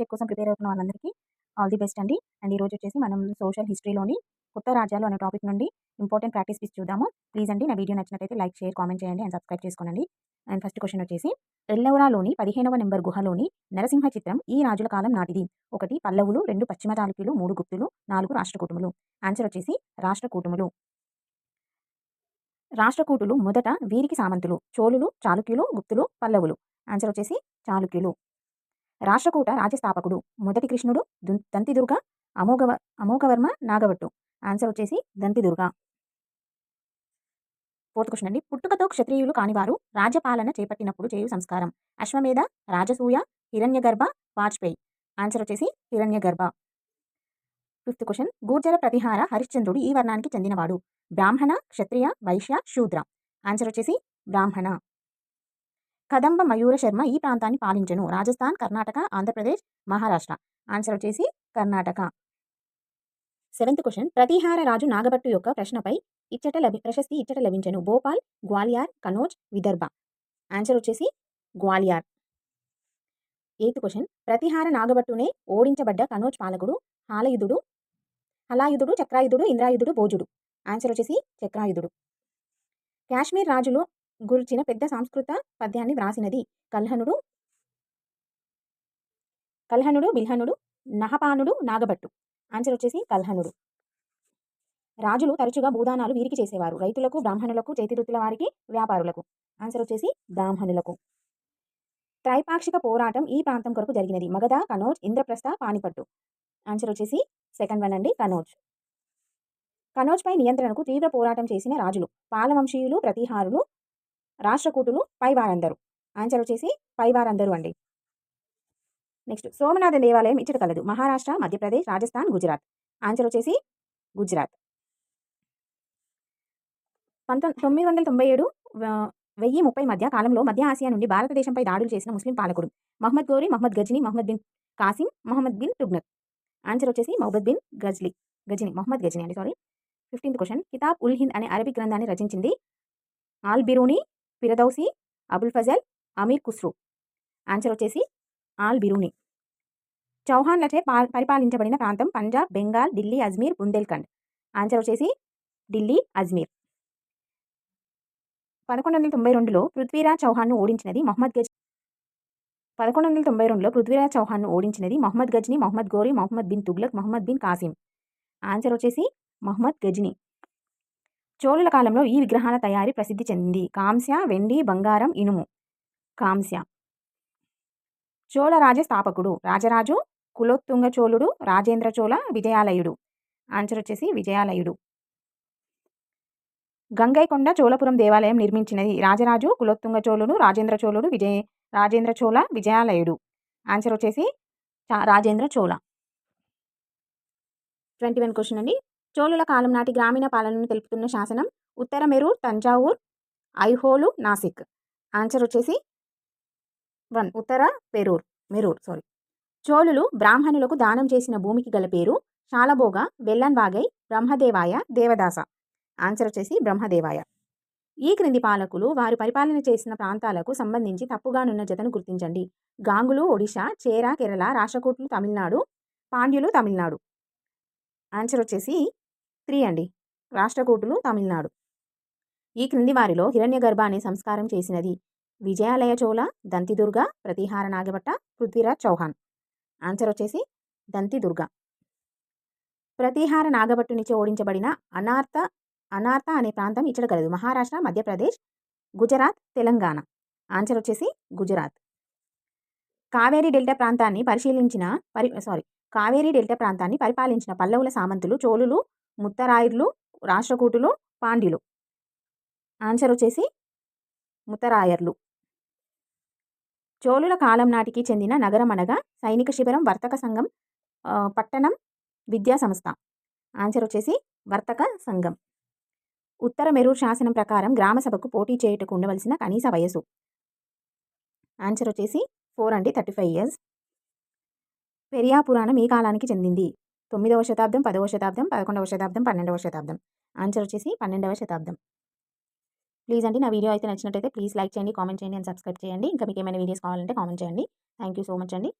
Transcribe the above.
TET కోసం prepare అవుతున్న వాళ్ళందరికీ ఆల్ ది బెస్ట్ అండి. అండ్ ఈరోజు వచ్చేసి మనం సోషల్ హిస్టరీలోని కొత్త రాజ్యాలు అనే టాపిక్ నుండి ఇంపార్టెంట్ ప్రాక్టీస్ పిస్ చూద్దాము. ప్లీజ్ అండి నా వీడియో నచ్చినట్టయితే లైక్ షేర్ కామెంట్ చేయండి అండ్ సబ్స్క్రైబ్ చేసుకోండి అండ్ ఫస్ట్ క్వశ్చన్ వచ్చేసి ఎల్లవరాలోని పదిహేనవ నెంబర్ గుహలోని నరసింహ చిత్రం ఈ రాజుల కాలం నాటిది. ఒకటి పల్లవులు రెండు పశ్చిమ చాళుక్యులు మూడు గుప్తులు నాలుగు రాష్ట్రకూటుములు ఆన్సర్ వచ్చేసి రాష్ట్రకూటుములు రాష్ట్రకూటులు మొదట వీరికి సామంతులు. చోళులు చాళుక్యులు గుప్తులు పల్లవులు. ఆన్సర్ వచ్చేసి చాళుక్యులు. రాష్ట్రకూట రాజస్థాపకుడు మొదటి కృష్ణుడు దంతిదుర్గ అమోఘవ అమోఘవర్మ నాగవట్టు. ఆన్సర్ వచ్చేసి దంతిదుర్గ. ఫోర్త్ క్వశ్చన్ అండి. పుట్టుకతో క్షత్రియులు కానివారు రాజ్యపాలన చేపట్టినప్పుడు చేయు సంస్కారం. అశ్వమేధ రాజసూయ హిరణ్యగర్భ వాజ్పేయి. ఆన్సర్ వచ్చేసి హిరణ్యగర్భ. Fifth question. గూర్జర ప్రతిహార హరిశ్చంద్రుడు ఈ వర్ణానికి చెందినవాడు. బ్రాహ్మణ క్షత్రియ వైశ్య శూద్ర. ఆన్సర్ వచ్చేసి బ్రాహ్మణ. కదంబ మయూర శర్మ ఈ ప్రాంతాన్ని పాలించను. రాజస్థాన్ కర్ణాటక ఆంధ్రప్రదేశ్ మహారాష్ట్ర. ఆన్సర్ వచ్చేసి కర్ణాటక. Seventh question. ప్రతిహార రాజు నాగభట్టు యొక్క ప్రశ్నపై ఇచ్చట లభి ప్రశస్తి ఇచ్చట లభించను. భోపాల్ గ్వాలియార్ కనోజ్ విదర్భ. ఆన్సర్ వచ్చేసి గ్వాలియార్. Eighth question. ప్రతిహార నాగభట్టునే ఓడించబడ్డ కనోజ్ పాలకుడు హాలయుధుడు హలాయుధుడు చక్రాయుధుడు ఇంద్రాయుధుడు భోజుడు ఆన్సర్ వచ్చేసి చక్రాయుధుడు. కాశ్మీర్ రాజులు గుర్చిన పెద్ద సంస్కృత పద్యాన్ని వ్రాసినది. కల్హనుడు కల్హనుడు బిల్హనుడు నహపానుడు నాగభట్టు. ఆన్సర్ వచ్చేసి కల్హనుడు రాజులు తరచుగా భూదానాలు వీరికి చేసేవారు. రైతులకు బ్రాహ్మణులకు చేతివృత్తుల వారికి వ్యాపారులకు. ఆన్సర్ వచ్చేసి బ్రాహ్మణులకు. త్రైపాక్షిక పోరాటం ఈ ప్రాంతం కొరకు జరిగినది. మగధ కనోజ్ ఇంద్రప్రస్థ పానిపట్టు. ఆన్సర్ వచ్చేసి సెకండ్ వన్ అండి కనోజ్. కనోజ్పై నియంత్రణకు తీవ్ర పోరాటం చేసిన రాజులు. పాలవంశీయులు ప్రతిహారులు రాష్ట్రకూటులు పైవారందరు. ఆన్సర్ వచ్చేసి పైవారందరూ అండి. నెక్స్ట్ సోమనాథ దేవాలయం ఇచ్చట కలదు. మహారాష్ట్ర మధ్యప్రదేశ్ రాజస్థాన్ గుజరాత్. ఆన్సర్ వచ్చేసి గుజరాత్. పంతొమ్మిది తొమ్మిది వందల తొంభై ఏడు వెయ్యి ముప్పై మధ్య కాలంలో మధ్య ఆసియా నుండి భారతదేశంపై దాడులు చేసిన ముస్లిం పాలకుడు మహమ్మద్ గోరి మహమ్మద్ గజ్ని మహమ్మద్ బిన్ కాసిం మహమ్మద్ బిన్ తుగ్నత్ ఆన్సర్ వచ్చేసి మహమ్మద్ బిన్ గజ్లీ గజ్ని మహమ్మద్ గజ్ని అండి sorry fifteenth question Kitab ul Hind అనే అరబిక్ గ్రంథాన్ని రచించింది ఆల్ బిరూని ఫిరదౌసి అబుల్ ఫజల్ అమీర్ ఖుస్రూ. ఆన్సర్ వచ్చేసి ఆల్ బిరూని. చౌహాన్లచే పరిపాలించబడిన ప్రాంతం పంజాబ్ బెంగాల్ ఢిల్లీ అజ్మీర్ బుందేల్ఖండ్. ఆన్సర్ వచ్చేసి ఢిల్లీ అజ్మీర్. పదకొండు వందల తొంభై రెండులో పృథ్వీరాజ్ చౌహాన్ను ఓడించినది మహమ్మద్ గజ్ పదకొండు వందల తొంభై రెండులో పృథ్వీరాజ్ చౌహాన్ను ఓడించినది మహమ్మద్ గజ్ని మహమ్మద్ గోరి మహమ్మద్ బిన్ తుగ్లక్ మహమ్మద్ బిన్ కాసిం. ఆన్సర్ వచ్చేసి మహమ్మద్ గజ్ని. చోళుల కాలంలో ఈ విగ్రహాల తయారీ ప్రసిద్ధి చెందింది. కాంస్య వెండి బంగారం ఇనుము. కాంస్య. చోళ రాజ స్థాపకుడు. రాజరాజు కులోత్తుంగ చోళుడు రాజేంద్ర చోళ విజయాలయుడు. ఆన్సర్ వచ్చేసి విజయాలయుడు. గంగైకొండ చోళపురం దేవాలయం నిర్మించినది. రాజరాజు కులోత్తుంగ చోళుడు రాజేంద్ర చోళుడు విజయ రాజేంద్ర చోళ విజయాలయుడు. ఆన్సర్ వచ్చేసి Rajendra Chola. Twenty one question అండి. చోళుల కాలం నాటి గ్రామీణ పాలనను తెలుపుతున్న శాసనం ఉత్తర మెరూర్ తంజావూర్ ఐహోలు నాసిక్. ఆన్సర్ వచ్చేసి వన్ ఉత్తర పెరూర్ మెరూర్ సారీ చోళులు బ్రాహ్మణులకు దానం చేసిన భూమికి గల పేరు శాలభోగ వెల్లన్వాగై బ్రహ్మదేవాయ దేవదాస. ఆన్సర్ వచ్చేసి బ్రహ్మదేవాయ. ఈ క్రింది పాలకులు వారు పరిపాలన చేసిన ప్రాంతాలకు సంబంధించి తప్పుగానున్న జతను గుర్తించండి. గాంగులు ఒడిశా చేర కేరళ రాష్ట్రకూట్లు తమిళనాడు పాండ్యులు తమిళనాడు. ఆన్సర్ వచ్చేసి త్రీ అండి. రాష్ట్రకూటులు తమిళనాడు. ఈ క్రింది వారిలో హిరణ్య గర్భాన్ని సంస్కారం చేసినది విజయాలయ చోళ దంతిదుర్గ ప్రతిహార నాగభట్ట పృథ్వీరాజ్ చౌహాన్. ఆన్సర్ వచ్చేసి దంతిదుర్గ. ప్రతిహార నాగభట్టునిచే ఓడించబడిన అనార్త అనార్త అనే ప్రాంతం ఇచ్చట కలదు. మహారాష్ట్ర మధ్యప్రదేశ్ గుజరాత్ తెలంగాణ. ఆన్సర్ వచ్చేసి గుజరాత్. కావేరీ డెల్టా ప్రాంతాన్ని పరిశీలించిన పరి సారీ కావేరీ డెల్టా ప్రాంతాన్ని పరిపాలించిన పల్లవుల సామంతులు చోళులు ముత్తరాయుర్లు రాష్ట్రకూటులు పాండ్యులు. ఆన్సర్ వచ్చేసి ముత్తరాయర్లు. చోళుల కాలం నాటికి చెందిన నగరం అనగా సైనిక శిబిరం వర్తక సంఘం పట్టణం విద్యా సంస్థ. ఆన్సర్ వచ్చేసి వర్తక సంఘం. ఉత్తర మెరూర్ శాసనం ప్రకారం గ్రామసభకు పోటీ చేయుటకు ఉండవలసిన కనీస వయసు ఆన్సర్ వచ్చేసి ఫోర్ అండి థర్టీ ఫైవ్ ఇయర్స్. పెరియా పురాణం ఈ కాలానికి చెందింది. తొమ్మిదవ శతాబ్దం పదవ శతాబ్దం పదకొండవ శతాబ్దం పన్నెండవ శతాబ్దం. ఆన్సర్ వచ్చేసి పన్నెండవ శతాబ్దం. ప్లీజ్ అండి నా వీడియో అయితే నచ్చినట్టయితే ప్లీజ్ లైక్ చేయండి కామెంట్ చేయండి అండ్ సబ్స్క్రైబ్ చేయండి. ఇంకా మీకు ఏమైనా వీడియోస్ కావాలంటే కామెంట్ చేయండి. థ్యాంక్ యూ సో మచ్ అండి.